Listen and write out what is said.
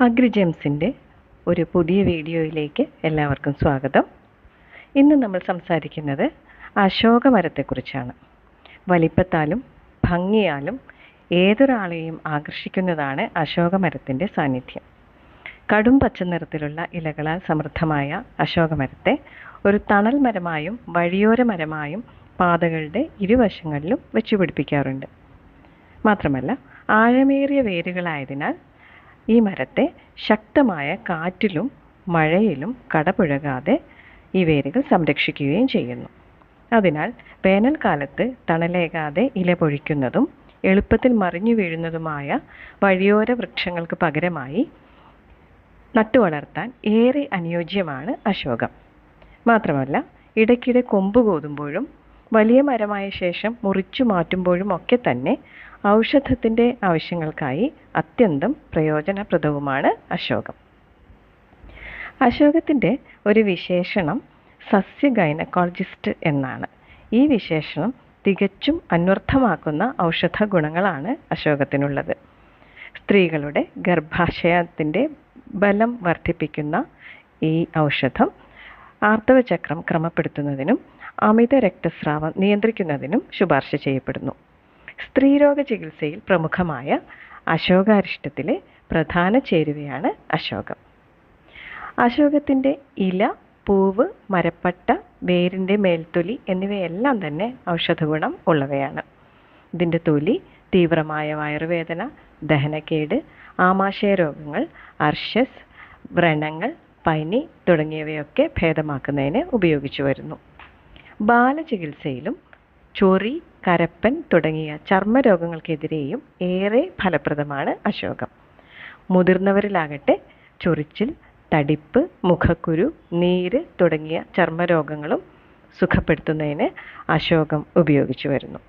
അഗ്രിജെംസിന്റെ ഒരു പുതിയ വീഡിയോയിലേക്ക് എല്ലാവർക്കും സ്വാഗതം. ഇന്ന് നമ്മൾ സംസാരിക്കുന്നത് അശോക മരത്തെക്കുറിച്ചാണ് വലിപ്പത്താലും ഭംഗിയാലും ഏതൊരാളെയും ആകർഷിക്കുന്നതാണ് അശോക മരത്തിന്റെ സാന്നിധ്യം. കടും പച്ച നിറത്തിലുള്ള ഇലകളാൽ സമൃദ്ധമായ അശോകമരത്തെ ഒരു തണൽ മരമായും വഴിയോര മരമായും പാതകളുടെ ഇരുവശങ്ങളിലും വെച്ചുപിടിപ്പിക്കാറുണ്ട്. മാത്രമല്ല ആഴമേറിയ വേരുകളായതിനാൽ ഈ മരത്തെ ശക്തമായ കാറ്റിലും മഴയിലും കടപുഴകാതെ ഈ വേരുകൾ സംരക്ഷിക്കുകയും ചെയ്യുന്നു. അതിനാൽ വേനൽക്കാലത്ത് തണലേകാതെ ഇല പൊഴിക്കുന്നതും എളുപ്പത്തിൽ മറിഞ്ഞു വീഴുന്നതുമായ വഴിയോര വൃക്ഷങ്ങൾക്ക് പകരമായി നട്ടുവളർത്താൻ ഏറെ അനുയോജ്യമാണ് അശോകം. മാത്രമല്ല ഇടയ്ക്കിടെ കൊമ്പ് കോതുമ്പോഴും വലിയ മരമായ ശേഷം മുറിച്ചു മാറ്റുമ്പോഴും ഒക്കെ തന്നെ ഔഷധത്തിന്റെ ആവശ്യങ്ങൾക്കായി അത്യന്തം പ്രയോജനപ്രദവുമാണ് അശോകം. അശോകത്തിന്റെ ഒരു വിശേഷണം സസ്യ ഗൈനക്കോളജിസ്റ്റ് എന്നാണ്. ഈ വിശേഷണം തികച്ചും അന്വർത്ഥമാക്കുന്ന ഔഷധ ഗുണങ്ങളാണ് അശോകത്തിനുള്ളത്. സ്ത്രീകളുടെ ഗർഭാശയത്തിന്റെ ബലം വർദ്ധിപ്പിക്കുന്ന ഈ ഔഷധം ആർത്തവചക്രം ക്രമപ്പെടുത്തുന്നതിനും അമിത രക്തസ്രാവം നിയന്ത്രിക്കുന്നതിനും ശുപാർശ ചെയ്യപ്പെടുന്നു. സ്ത്രീരോഗ ചികിത്സയിൽ പ്രമുഖമായ അശോകാരിഷ്ടത്തിലെ പ്രധാന ചേരുവയാണ് അശോകം. അശോകത്തിന്റെ ഇല പൂവ് മരപ്പട്ട വേരിന്റെ മേൽത്തൊലി എന്നിവയെല്ലാം തന്നെ ഔഷധഗുണം ഉള്ളവയാണ്. ഇതിന്റെ തൊലി തീവ്രമായ വയറുവേദന ദഹനക്കേട് ആമാശയ രോഗങ്ങൾ അർഷസ് വ്രണങ്ങൾ പനി തുടങ്ങിയവയൊക്കെ ഭേദമാക്കുന്നതിന് ഉപയോഗിച്ചു വരുന്നു. ബാലചികിത്സയിലും ചൊറി കരപ്പൻ തുടങ്ങിയ ചർമ്മരോഗങ്ങൾക്കെതിരെയും ഏറെ ഫലപ്രദമാണ് അശോകം. മുതിർന്നവരിലാകട്ടെ ചൊറിച്ചിൽ തടിപ്പ് മുഖക്കുരു നീര് തുടങ്ങിയ ചർമ്മരോഗങ്ങളും സുഖപ്പെടുത്തുന്നതിന് അശോകം ഉപയോഗിച്ചു വരുന്നു.